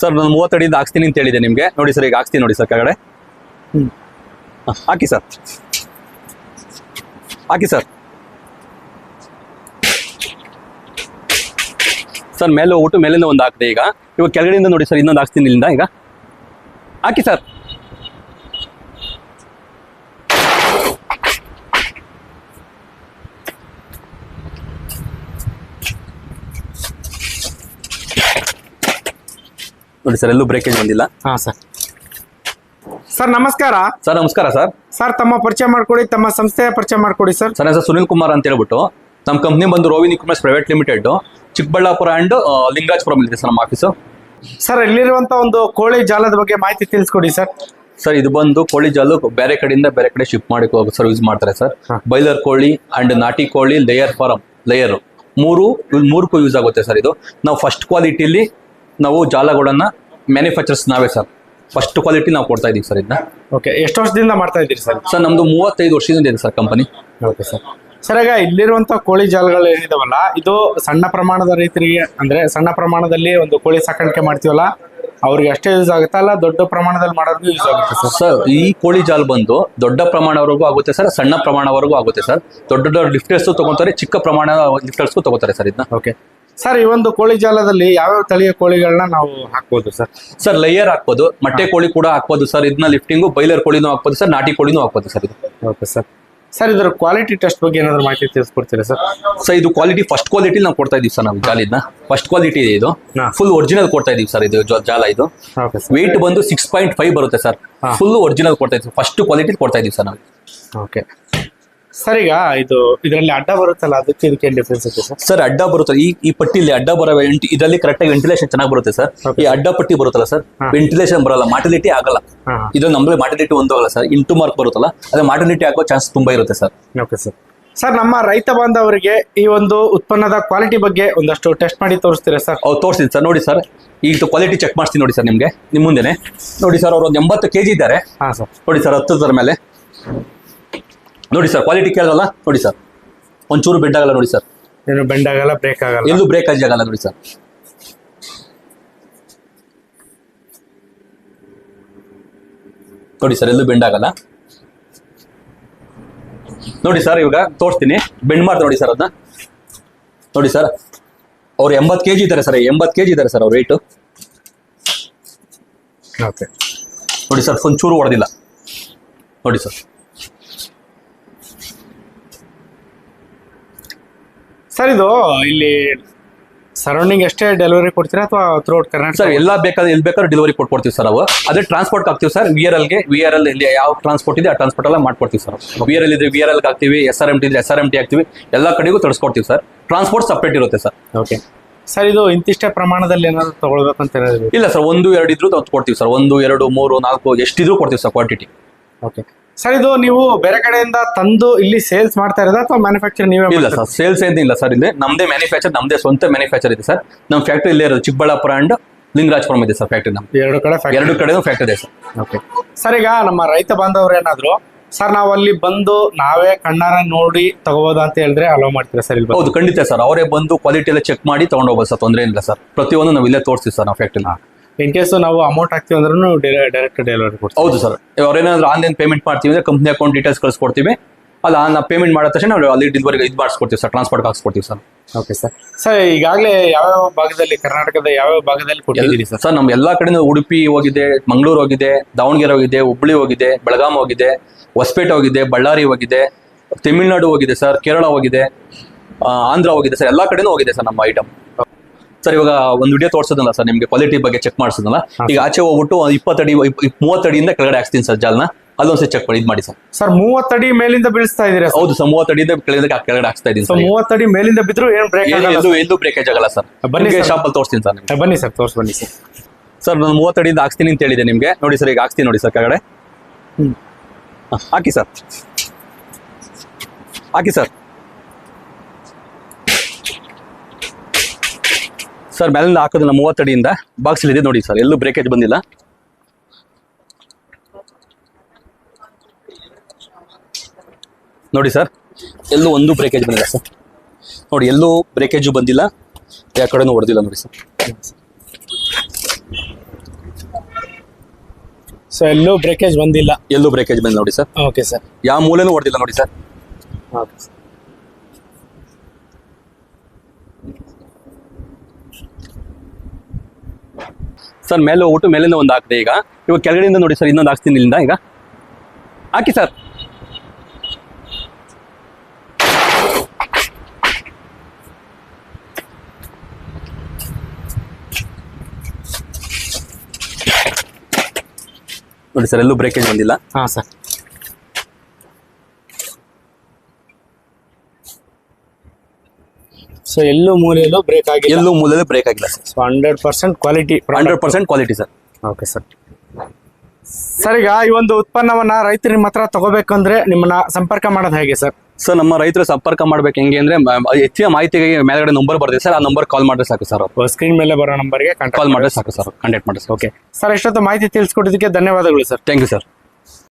Sir ನಾನು ಮೂವತ್ತಡಿಯಿಂದ ಹಾಕ್ಸ್ತೀನಿ ಅಂತ ಹೇಳಿದೆ ನಿಮಗೆ. ನೋಡಿ ಸರ್ ಈಗ ಹಾಕ್ಸ್ತೀನಿ ನೋಡಿ ಸರ್ ಕೆಳಗಡೆ. ಹಾಕಿ ಸರ್. ಹಾಕಿ ಸರ್. ಸರ್ ಮೇಲೆ ಹೋಗ್ಬಿಟ್ಟು ಮೇಲಿಂದ ಒಂದು ಹಾಕಿದೆ ಈಗ. ಇವಾಗ ಕೆಳಗಡೆಯಿಂದ ನೋಡಿ ಸರ್ ಇನ್ನೊಂದು ಹಾಕ್ಸ್ತೀನಿ ಇಲ್ಲಿಂದ ಈಗ. ಹಾಕಿ ಸರ್. ನೋಡಿ ಸರ್ ಎಲ್ಲೂ ಬ್ರೇಕೇಜ್ ಬಂದಿಲ್ಲ. ಹಾ ಸರ್. ಸರ್ ನಮಸ್ಕಾರ. ಸರ್ ನಮಸ್ಕಾರ ಸರ್. ಸರ್ ತಮ್ಮ ಪರಿಚಯ ಮಾಡ್ಕೊಡಿ ತಮ್ಮ ಸಂಸ್ಥೆಯ ಪರಿಚಯ ಮಾಡ್ಕೊಡಿ ಸರ್. ಸರ್ ಹೆಸರು ಸುನಿಲ್ ಕುಮಾರ್ ಅಂತ ಹೇಳ್ಬಿಟ್ಟು ನಮ್ಮ ಕಂಪ್ನಿ ಬಂದು Rovin equipments private limited Chikkaballapur and Lingajapuram ಇದೆ ಸರ್ ನಮ್ಮ ಆಫೀಸು ಸರ್ ಇಲ್ಲಿರುವಂತ ಒಂದು ಕೋಳಿ ಜಾಲದ ಬಗ್ಗೆ ಮಾಹಿತಿ ತಿಳಿಸ್ಕೊಡಿ ಸರ್. ಸರ್ ಇದು ಬಂದು ಕೋಳಿ ಜಾಲು ಬೇರೆ ಕಡೆಯಿಂದ ಬೇರೆ ಕಡೆ ಶಿಫ್ಟ್ ಮಾಡಿ ಸರ್ ಯೂಸ್ ಮಾಡ್ತಾರೆ ಸರ್. ಬೈಲರ್ ಕೋಳಿ ಅಂಡ್ ನಾಟಿ ಕೋಳಿ ಲೇಯರ್ ಫಾರಂ ಲೇಯರ್ ಮೂರು ಇವ್ ಮೂರಕ್ಕೂ ಯೂಸ್ ಆಗುತ್ತೆ ಸರ್ ಇದು. ನಾವು ಫಸ್ಟ್ ಕ್ವಾಲಿಟಿಲಿ ನಾವು ಜಾಲಗಳನ್ನ ಮ್ಯಾನುಫ್ಯಾಕ್ಚರ್ಸ್ ನಾವೇ ಸರ್ ಫಸ್ಟ್ ಕ್ವಾಲಿಟಿ ನಾವು ಕೊಡ್ತಾ ಇದೀವಿ ಸರ್ ಇದನ್ನ ಓಕೆ ಎಷ್ಟು ವರ್ಷದಿಂದ ಮಾಡ್ತಾ ಇದ್ದೀರಿ ಸರ್ ಸರ್ ನಮ್ದು ಮೂವತ್ತೈದು ವರ್ಷದಿಂದ ಇದೆ sir company okay sir sir ಈಗ ಇಲ್ಲಿರುವಂತ ಕೋಳಿ ಜಾಲಗಳು ಏನಿದಾವಲ್ಲ ಇದು ಸಣ್ಣ ಪ್ರಮಾಣದ ರೈತರಿಗೆ ಅಂದ್ರೆ ಸಣ್ಣ ಪ್ರಮಾಣದಲ್ಲಿ ಒಂದು ಕೋಳಿ ಸಾಕಾಣಿಕೆ ಮಾಡ್ತೀವಲ್ಲ ಅವ್ರಿಗೆ ಅಷ್ಟೇ ಯೂಸ್ ಆಗುತ್ತಾ ಅಲ್ಲ ದೊಡ್ಡ ಪ್ರಮಾಣದಲ್ಲಿ ಮಾಡೋರ್ಗೂ ಯೂಸ್ ಆಗುತ್ತೆ ಸರ್ ಸರ್ ಈ ಕೋಳಿ ಜಾಲ್ ಬಂದು ದೊಡ್ಡ ಪ್ರಮಾಣವರೆಗೂ ಆಗುತ್ತೆ ಸರ್ ಸಣ್ಣ ಪ್ರಮಾಣವರೆಗೂ ಆಗುತ್ತೆ ಸರ್ ದೊಡ್ಡ ದೊಡ್ಡ ಲಿಫ್ಟರ್ಸ್ ತಗೊಂತಾರೆ ಚಿಕ್ಕ ಪ್ರಮಾಣ ಲಿಫ್ಟರ್ಸ್ಗೂ ತಗೋತಾರೆ ಸರ್ ಇದನ್ನ ಓಕೆ ಸರ್ ಈ ಒಂದು ಕೋಳಿ ಜಾಲದಲ್ಲಿ ಯಾವ್ಯಾವ ತಳಿಯ ಕೋಳಿಗಳನ್ನ ನಾವು ಹಾಕ್ಬೋದು ಸರ್? ಸರ್ ಲೇಯರ್ ಹಾಕ್ಬೋದು. ಮೊಟ್ಟೆ ಕೋಳಿ ಕೂಡ ಹಾಕ್ಬೋದು ಸರ್. ಇದನ್ನ ಲಿಫ್ಟಿಂಗ್ ಬೈಲರ್ ಕೋಳಿನೂ ಹಾಕ್ಬೋದು ಸರ್. ನಾಟಿ ಕೋಳಿನೂ ಹಾಕ್ಬೋದು ಸರ್ ಇದು. Okay sir. ಸರ್ ಇದರ ಕ್ವಾಲಿಟಿ ಟೆಸ್ಟ್ ಬಗ್ಗೆ ಏನಾದ್ರು ಮಾಹಿತಿ ತಿಳಿಸ್ಕೊಡ್ತೀರಾ ಸರ್? ಸರ್ ಇದು ಕ್ವಾಲಿಟಿ ಫಸ್ಟ್ ಕ್ವಾಲಿಟಿ ನಾವು ಕೊಡ್ತಾ ಇದೀವಿ ಸರ್ ನಾವು ಜಾಲಿದ್ನ. ಫಸ್ಟ್ ಕ್ವಾಲಿಟಿ ಇದೆ ಇದು. ಹಾ. ಫುಲ್ ಒರಿಜಿನಲ್ ಕೊಡ್ತಾ ಇದೀವಿ ಸರ್ ಇದು ಜಾ- ಜಾಲ ಇದು. Okay sir. ವೆಯ್ಟ್ ಬಂದು ಸಿಕ್ಸ್ ಪಾಯಿಂಟ್ ಫೈವ್ ಬರುತ್ತೆ ಸರ್. ಫುಲ್ ಒರಿಜಿನಲ್ ಕೊಡ್ತಾ ಇದೀವಿ. ಫಸ್ಟ್ ಕ್ವಾಲಿಟಿ ಕೊಡ್ತಾ ಇದೀವಿ ಸರ್ ನಾವು. ಓಕೆ. ಸರ್ ಈಗ ಇದು ಇದರಲ್ಲಿ ಅಡ್ಡ ಬರುತ್ತಲ್ಲ ಅದಕ್ಕೆ ಇದಕ್ಕೆ ಏನು ಡಿಫ್ರೆನ್ಸ್ ಇದೆ ಸರ್? ಸರ್ ಅಡ್ಡ ಬರುತ್ತೆ? ಈ ಈ ಪಟ್ಟಿಲಿ ಅಡ್ಡ ಬರೋ ಇದರಲ್ಲಿ ಕರೆಕ್ಟ್ ಆಗಿ ವೆಂಟಿಲೇಷನ್ ಚೆನ್ನಾಗಿ ಬರುತ್ತೆ ಸರ್. ಈ ಅಡ್ಡ ಪಟ್ಟಿ ಬರುತ್ತಲ್ಲ ಸರ್. ವೆಂಟಿಲೇಷನ್ ಬರಲ್ಲ ಮಾಟಿಲಿಟಿ ಆಗಲ್ಲ. ಇದು ನಮ್ಗೆ ಮಾಟಿಲಿಟಿ ಒಂದು ಆಗಲ್ಲ ಸರ್ ಇಂಟು ಮಾರ್ಕ್ ಬರುತ್ತಲ್ಲ ಅದೇ ಮಾಟಿಲಿಟಿ ಆಗೋ ಚಾನ್ಸ್ ತುಂಬಾ ಇರುತ್ತೆ ಸರ್. ಓಕೆ ಸರ್ ಸರ್ ನಮ್ಮ ರೈತ ಬಾಂಧವರಿಗೆ ಈ ಒಂದು ಉತ್ಪನ್ನದ ಕ್ವಾಲಿಟಿ ಬಗ್ಗೆ ಒಂದಷ್ಟು ಟೆಸ್ಟ್ ಮಾಡಿ ತೋರಿಸ್ತೀರಾ ಸರ್? ಅವ್ರು ತೋರಿಸ್ತೀನಿ ಸರ್. ನೋಡಿ ಸರ್ ಈಗ ಕ್ವಾಲಿಟಿ ಚೆಕ್ ಮಾಡ್ತೀನಿ ನೋಡಿ ಸರ್ ನಿಮಗೆ ನಿಮ್ಮ ಮುಂದೆನೆ. ನೋಡಿ ಸರ್ ಅವ್ರು ಒಂದು ಎಂಬತ್ತು ಕೆ ಜಿ ಇದ್ದಾರೆ. ಹಾಂ ಸರ್. ನೋಡಿ ಸರ್ ಹತ್ತದರ ಮೇಲೆ. ನೋಡಿ ಸರ್ ಕ್ವಾಲಿಟಿ ಕೇಳಲ್ಲ ನೋಡಿ ಸರ್ ಒಂಚೂರು ಬೆಂಡ್ ಆಗಲ್ಲ ನೋಡಿ ಸರ್ ಏನು ಬೆಂಡ್ ಆಗಲ್ಲ ಬ್ರೇಕ್ ಆಗಲ್ಲ. ಎಲ್ಲೂ ಬ್ರೇಕ್ ಆಗಲ್ಲ ನೋಡಿ ಸರ್ ನೋಡಿ ಸರ್ ಎಲ್ಲೂ ಬೆಂಡ್ ಆಗಲ್ಲ. ನೋಡಿ ಸರ್ ಇವಾಗ ತೋರಿಸ್ತೀನಿ. ಬೆಂಡ್ ಮಾಡ್ತಾ ನೋಡಿ ಸರ್ ಅದನ್ನ ನೋಡಿ ಸರ್ ಅವ್ರು ಎಂಬತ್ತು ಕೆ ಜಿ ಇದ್ದಾರೆ ಸರ್ ಎಂಬತ್ತು ಕೆ ಜಿ ಇದ್ದಾರೆ ಸರ್ ಅವ್ರ ರೇಟು ಓಕೆ ನೋಡಿ ಸರ್ ಒಂಚೂರು ಹೊಡೆದಿಲ್ಲ ನೋಡಿ ಸರ್ ಸರ್ ಇದು ಇಲ್ಲಿ ಸರೌಂಡಿಂಗ್ ಅಷ್ಟೇ ಡೆಲಿವರಿ ಕೊಡ್ತೀರಾ ಅಥವಾ ಥ್ರೂಔಟ್ ಕರ್ನಾಟಕ ಸರ್ ಎಲ್ಲ ಬೇಕಾದ್ರೆ ಎಲ್ಲಿ ಬೇಕಾದ್ರೂ ಡೆಲಿವರಿ ಕೊಟ್ಕೊಡ್ತೀವಿ ಸರ್ ನಾವು. ಅದೇ ಟ್ರಾನ್ಸ್ಪೋರ್ಟ್ ಹಾಕ್ತೀವಿ ಸರ್. ವಿ ಆರ್ ಎಲ್ಗೆ ವಿ ಆರ್ ಎಲ್ ಇಲ್ಲಿ ಯಾವ ಟ್ರಾನ್ಸ್ಪೋರ್ಟ್ ಇದೆ ಆ ಟ್ರಾನ್ಸ್ಪೋರ್ಟ್ ಎಲ್ಲ ಮಾಡ್ಕೊಡ್ತೀವಿ ಸರ್ ವಿ ಆರ್ ಎಲ್ ಇದ್ರೆ ವಿ ಆರ್ ಎಲ್ ಹಾಕ್ತೀವಿ ಎಸ್ ಆರ್ ಎಂ ಟಿ ಇದ್ರೆ ಎಸ್ ಆರ್ ಎಂ ಟಿ ಹಾಕ್ತೀವಿ. ಎಲ್ಲ ಕಡೆಗೂ ತರಿಸ್ಕೊಡ್ತೀವಿ ಸರ್. ಟ್ರಾನ್ಸ್ಪೋರ್ಟ್ ಸಪ್ರೇಟ್ ಇರುತ್ತೆ ಸರ್. ಓಕೆ ಸರ್ ಇದು ಇಂತಿಷ್ಟೇ ಪ್ರಮಾಣದಲ್ಲಿ ಏನಾದ್ರು ತಗೊಳ್ಬೇಕಂತ ಹೇಳಿದ್ರೆ ಇಲ್ಲ ಸರ್ ಒಂದು ಎರಡು ಇದ್ರೂ ಕೊಡ್ತೀವಿ ಸರ್. ಒಂದು ಎರಡು ಮೂರು ನಾಲ್ಕು ಎಷ್ಟಿದ್ರೂ ಕೊಡ್ತೀವಿ ಸರ್ ಕ್ವಾಂಟಿಟಿ ಓಕೆ ಸರ್ ಇದು ನೀವು ಬೇರೆ ಕಡೆಯಿಂದ ತಂದು ಇಲ್ಲಿ ಸೇಲ್ಸ್ ಮಾಡ್ತಾ ಇರೋದಾ ಅಥವಾ ಮ್ಯಾನುಫ್ಯಾಕ್ಚರ್ ನೀವೇ ಇಲ್ಲ ಸರ್ ಸೇಲ್ಸ್ ಏನಿಲ್ಲ ಸರ್ ಇಲ್ಲಿ. ನಮ್ದೇ ಮ್ಯಾನುಫ್ಯಾಕ್ಚರ್ ನಮ್ದೇ ಸ್ವಂತ ಮ್ಯಾನುಫ್ಯಾಕ್ಚರ್ ಇದೆ ಸರ್. ನಮ್ಮ ಫ್ಯಾಕ್ಟ್ರಿ ಇಲ್ಲೇ ಇರೋದು ಚಿಕ್ಕಬಳ್ಳಾಪುರ ಅಂಡ್ ಲಿಂಗರಾಜಪುರಂ ಇದೆ ಸರ್ ಫ್ಯಾಕ್ಟ್ರಿ ನಮ್ಮ ಎರಡು ಕಡೆ factory. ಎರಡು ಕಡೆ ಫ್ಯಾಕ್ಟ್ರಿ ಇದೆ ಸರ್. ಓಕೆ ಸರ್ ಈಗ ನಮ್ಮ ರೈತ ಬಾಂಧವರು ಏನಾದ್ರು ಸರ್ ನಾವು ಅಲ್ಲಿ ಬಂದು ನಾವೇ ಕಣ್ಣಾರ ನೋಡಿ ತಗೋಬೋದಾ ಅಂತ ಹೇಳಿದ್ರೆ ಅಲೋ ಮಾಡ್ತೀರಾ ಸರ್ ಇಲ್ಲಿ ಬಂದು? ಹೌದು ಖಂಡಿತ ಸರ್. ಅವರೇ ಬಂದು ಕ್ವಾಲಿಟಿ ಎಲ್ಲ ಚೆಕ್ ಮಾಡಿ ತಗೊಂಡು ಹೋಗ್ಬೋದು ಸರ್ ತೊಂದರೆ ಇಲ್ಲ ಸರ್. ಪ್ರತಿಯೊಂದು ನಾವು ಇಲ್ಲೇ ತೋರಿಸ್ತೀವಿ ಸರ್ ನಾವು ಫ್ಯಾಕ್ಟ್ರಿನ ಇನ್ ಕೇಸ್ ನಾವು ಅಮೌಂಟ್ ಹಾಕ್ತೀವಿ ಅಂದ್ರೂ ಡೈರೆಕ್ಟ್ ಡೆಲಿವರಿ ಕೊಡ್ತೀವಿ. ಹೌದು ಸರ್. ಅವ್ರೇನಾದ್ರೂ ಆನ್ಲೈನ್ ಪೇಮೆಂಟ್ ಮಾಡ್ತೀವಿ ಅಂದ್ರೆ ಕಂಪ್ನಿ ಅಕೌಂಟ್ ಡೀಟೇಲ್ಸ್ ಕಳಿಸ್ಕೊಡ್ತೀವಿ. ಅಲ್ಲ ನಾವು ಪೇಮೆಂಟ್ ಮಾಡಿದ ತಕ್ಷಣ ನಾವು ಅಲ್ಲಿ ಡಿಲಿವರಿ ಇದು ಮಾಡಿಸ್ಕೊಡ್ತೀವಿ ಸರ್ ಟ್ರಾನ್ಸ್ಪೋರ್ಟ್ ಹಾಕ್ಸ್ಕೊಡ್ತೀವಿ ಸರ್. ಓಕೆ ಸರ್ ಸರ್ ಈಗಾಗಲೇ ಯಾವ್ಯಾವ ಭಾಗದಲ್ಲಿ ಕರ್ನಾಟಕದ ಯಾವ್ಯಾವ ಭಾಗದಲ್ಲಿ ಕೊಟ್ಟಿದ್ದೀರಿ ಸರ್ ಸರ್ ನಮ್ಮ ಎಲ್ಲ ಕಡೆಯಿಂದ ಉಡುಪಿ ಹೋಗಿದೆ ಮಂಗಳೂರು ಹೋಗಿದೆ ದಾವಣಗೆರೆ ಹೋಗಿದೆ ಹುಬ್ಳಿ ಹೋಗಿದೆ ಬೆಳಗಾಂ ಹೋಗಿದೆ ಹೊಸಪೇಟೆ ಹೋಗಿದೆ ಬಳ್ಳಾರಿ ಹೋಗಿದೆ ತಮಿಳುನಾಡು ಹೋಗಿದೆ ಸರ್ ಕೇರಳ ಹೋಗಿದೆ ಆಂಧ್ರ ಹೋಗಿದೆ ಸರ್ ಎಲ್ಲ ಕಡೆನೂ ಹೋಗಿದೆ ಸರ್ ನಮ್ಮ ಐಟಮ್ ಸರ್ ಇವಾಗ ಒಂದು ವಿಡಿಯೋ ತೋರಿಸೋದಲ್ಲ ಸರ್ ನಿಮಗೆ ಕ್ವಾಲಿಟಿ ಬಗ್ಗೆ ಚೆಕ್ ಮಾಡಿಸೋದಲ್ಲ? ಈಗ ಆಚೆ ಹೋಗ್ಬಿಟ್ಟು ಇಪ್ಪತ್ತಡಿ ಇಪ್- ಇಪ್- ಮೂವತ್ತಡಿಯಿಂದ ಕೆಳಗಡೆ ಹಾಕ್ತೀನಿ ಸರ್ ಜಾಲ್ನ. ಅಲ್ಲೊಂದ್ಸರಿ ಚೆಕ್ ಮಾಡಿ ಇದು ಮಾಡಿ ಸರ್ ಸರ್ ಮೂವತ್ತಡಿ ಮೇಲಿಂದ ಬೀಳಿಸ್ತಾ ಇದೀರಾ ಹೌದು ಸರ್ ಮೂವತ್ತಡಿಯಿಂದ ಕೆಳಗಡೆ ಕೆಳಗಡೆ ಹಾಕ್ತಾ ಇದೀನಿ ಸರ್ ಮೂವತ್ತಡಿ ಮೇಲಿಂದ ಬಿದ್ರು ಏನು ಬ್ರೇಕ್ ಎಲ್ಲೂ ಎಲ್ಲೂ ಬ್ರೇಕೇಜ್ ಆಗಲ್ಲ ಸರ್ ಬನ್ನಿ. ಶಾಪಲ್ಲಿ ತೋರಿಸ್ತೀನಿ ಸರ್ ನಿಮ್ಗೆ ಬನ್ನಿ ಸರ್ ತೋರ್ಸ್ ಬನ್ನಿ ಸರ್ ಸರ್ ನಾನು ಮೂವತ್ತಡಿಯಿಂದ ಹಾಕ್ತೀನಿ ಅಂತ ಹೇಳಿದೆ ನಿಮಗೆ. ನೋಡಿ ಸರ್ ಈಗ ಹಾಕ್ತೀನಿ ನೋಡಿ ಸರ್ ಕೆಳಗಡೆ. ಹಾಕಿ ಸರ್ ಹಾಕಿ ಸರ್ ಸರ್ ಮೇಲಿಂದ ಹಾಕೋದಿಲ್ಲ ಮೂವತ್ತಡಿಯಿಂದ ಬಾಕ್ಸ್ ಇದೆ ನೋಡಿ ಸರ್ ಎಲ್ಲೂ ಬ್ರೇಕೇಜ್ ಬಂದಿಲ್ಲ. ನೋಡಿ ಸರ್ ಎಲ್ಲೂ ಒಂದು ಬ್ರೇಕೇಜ್ ಬಂದಿಲ್ಲ ಸರ್. ನೋಡಿ ಎಲ್ಲೂ ಬ್ರೇಕೇಜು ಬಂದಿಲ್ಲ. ಯಾವ ಕಡೆನೂ ಹೊಡೆದಿಲ್ಲ ನೋಡಿ ಸರ್. ಸೊ ಎಲ್ಲೂ ಬ್ರೇಕೇಜ್ ಬಂದಿಲ್ಲ. ಎಲ್ಲೂ ಬ್ರೇಕೇಜ್ ಬಂದಿಲ್ಲ ನೋಡಿ ಸರ್. ಓಕೆ ಸರ್ ಯಾವ ಮೂಲೆನೂ ಹೊಡೆದಿಲ್ಲ ನೋಡಿ ಸರ್. ಓಕೆ ಸರ್ ಮೇಲೆ ಹೋಗ್ಬಿಟ್ಟು ಮೇಲಿಂದ ಒಂದು ಹಾಕಿದೆ ಈಗ. ಇವಾಗ ಕೆಳಗಡೆಯಿಂದ ನೋಡಿ ಸರ್, ಇನ್ನೊಂದು ಹಾಕ್ತೀನಿ ಇಲ್ಲಿಂದ ಈಗ. ಹಾಕಿ ಸರ್. ನೋಡಿ ಸರ್, ಎಲ್ಲೂ ಬ್ರೇಕೇಜ್ ಬಂದಿಲ್ಲ. ಹಾಂ, ಸರ್. ಸೊ ಎಲ್ಲೂ ಮೂಲೆಯಲ್ಲೂ ಬ್ರೇಕ್ ಆಗಿಲ್ಲ. ಎಲ್ಲೂ ಮೂಲೆಯಲ್ಲೂ ಬ್ರೇಕ್ ಆಗಿಲ್ಲ sir so hundred percent quality hundred percent quality sir okay sir sir ಈಗ ಈ ಒಂದು ಉತ್ಪನ್ನವನ್ನ ರೈತರು ನಿಮ್ಮ ಹತ್ರ ತಗೋಬೇಕಂದ್ರೆ ನಿಮ್ಮನ್ನ ಸಂಪರ್ಕ ಮಾಡೋದು ಹೇಗೆ ಸರ್ ಸರ್ ನಮ್ಮ ರೈತರು ಸಂಪರ್ಕ ಮಾಡ್ಬೇಕು ಹೆಂಗೆ ಅಂದ್ರೆ ಮ- ಹೆಚ್ಚಿನ ಮಾಹಿತಿಗೆ ಮೇಲ್ಗಡೆ ನಂಬರ್ ಬರ್ತದೆ ಸರ್ ಆ ನಂಬರ್ ಕಾಲ್ ಮಾಡಿದ್ರೆ ಸಾಕು ಸರ್ ಸ್ಕ್ರೀನ್ ಮೇಲೆ ಬರೋ ನಂಬರ್ಗೆ ಕಾಲ್ ಕಾಂಟ್ಯಾಕ್ಟ್ ಮಾಡಿದ್ರೆ ಸಾಕು ಸರ್ ಕಾಂಟ್ಯಾಕ್ಟ್ ಮಾಡಿದ್ರೆ ಓಕೆ ಸರ್ ಎಷ್ಟೊತ್ತು ಮಾಹಿತಿ ತಿಳಿಸ್ಕೊಟ್ಟಿದ್ದಕ್ಕೆ ಧನ್ಯವಾದಗಳು ಸರ್ ಥ್ಯಾಂಕ್ ಯು ಸರ್